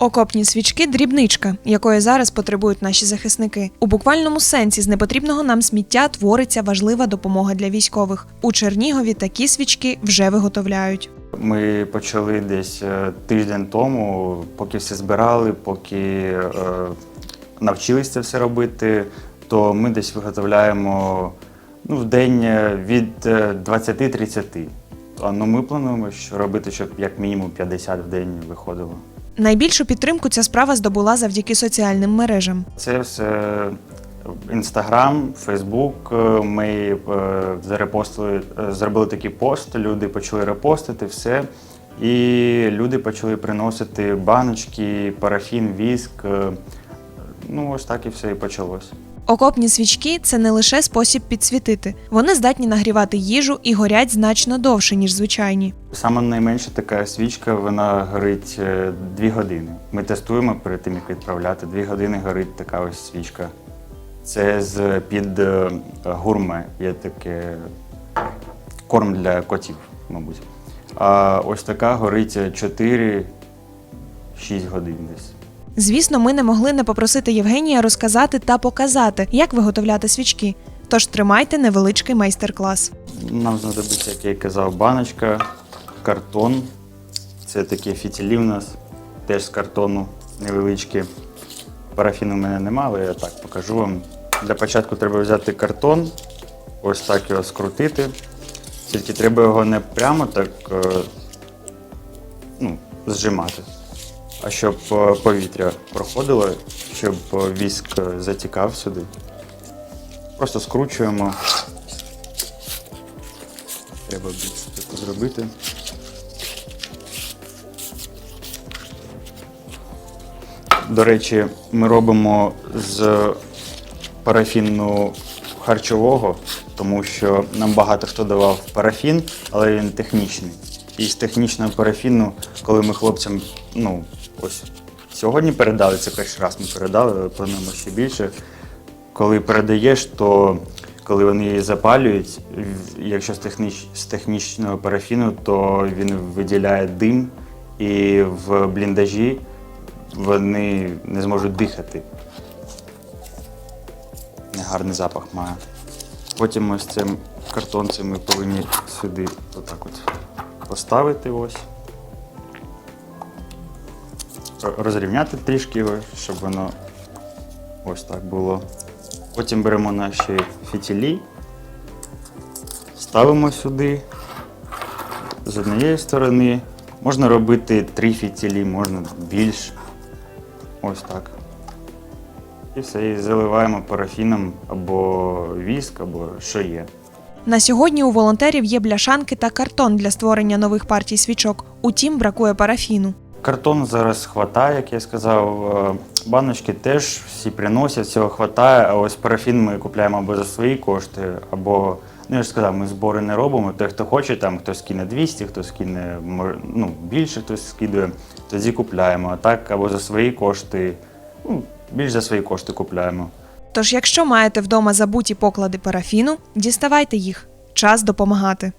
Окопні свічки дрібничка, якої зараз потребують наші захисники. У буквальному сенсі з непотрібного нам сміття твориться важлива допомога для військових. У Чернігові такі свічки вже виготовляють. Ми почали десь е, тиждень тому, поки все збирали, поки е, навчилися це все робити, то ми десь виготовляємо ну, в день е, від е, 20-30. А ну, ми плануємо що робити, щоб як мінімум 50 в день виходило. Найбільшу підтримку ця справа здобула завдяки соціальним мережам. Це все Інстаграм, Фейсбук. Ми е, зарепостили, е, зробили такий пост, люди почали репостити все. І люди почали приносити баночки, парафін, віск. Е, Ну, ось так і все і почалось. Окопні свічки це не лише спосіб підсвітити. Вони здатні нагрівати їжу і горять значно довше, ніж звичайні. Саме найменша така свічка, вона горить е, дві години. Ми тестуємо перед тим, як відправляти. Дві години горить така ось свічка. Це з під е, гурме. Є таке корм для котів, мабуть. А ось така горить 4-6 годин десь. Звісно, ми не могли не попросити Євгенія розказати та показати, як виготовляти свічки. Тож тримайте невеличкий майстер-клас. Нам знадобиться, як я казав, баночка, картон. Це такі фітілі в нас, теж з картону невеличкі. Парафіну в мене немає, але я так покажу вам. Для початку треба взяти картон, ось так його скрутити. Тільки треба його не прямо так е, ну, зжимати, а щоб е, повітря проходило, щоб е, віск е, затікав сюди. Просто скручуємо. Треба таку зробити. До речі, ми робимо з парафіну харчового, тому що нам багато хто давав парафін, але він технічний. І з технічного парафіну, коли ми хлопцям, ну, ось сьогодні передали, це перший раз ми передали, плануємо ще більше. Коли передаєш, то коли вони її запалюють, якщо з, техніч, з технічного парафіну, то він виділяє дим, і в бліндажі вони не зможуть дихати. Гарний запах має. Потім ось цим картонцем ми повинні сюди отак от поставити ось. Розрівняти трішки його, щоб воно ось так було. Потім беремо наші фітілі, ставимо сюди з однієї сторони. Можна робити три фітілі, можна більш. Ось так. І все, і заливаємо парафіном або віск, або що є. На сьогодні у волонтерів є бляшанки та картон для створення нових партій свічок. Утім, бракує парафіну. Картон зараз хватає, як я сказав. Е, Баночки теж всі приносять, цього хватає, а ось парафін ми купуємо або за свої кошти, або, ну я ж сказав, ми збори не робимо. Той, хто хоче, там хтось кине 200, хтось кине ну, більше, хтось скидує, тоді купляємо. А так, або за свої кошти, ну, більш за свої кошти купляємо. Тож, якщо маєте вдома забуті поклади парафіну, діставайте їх. Час допомагати.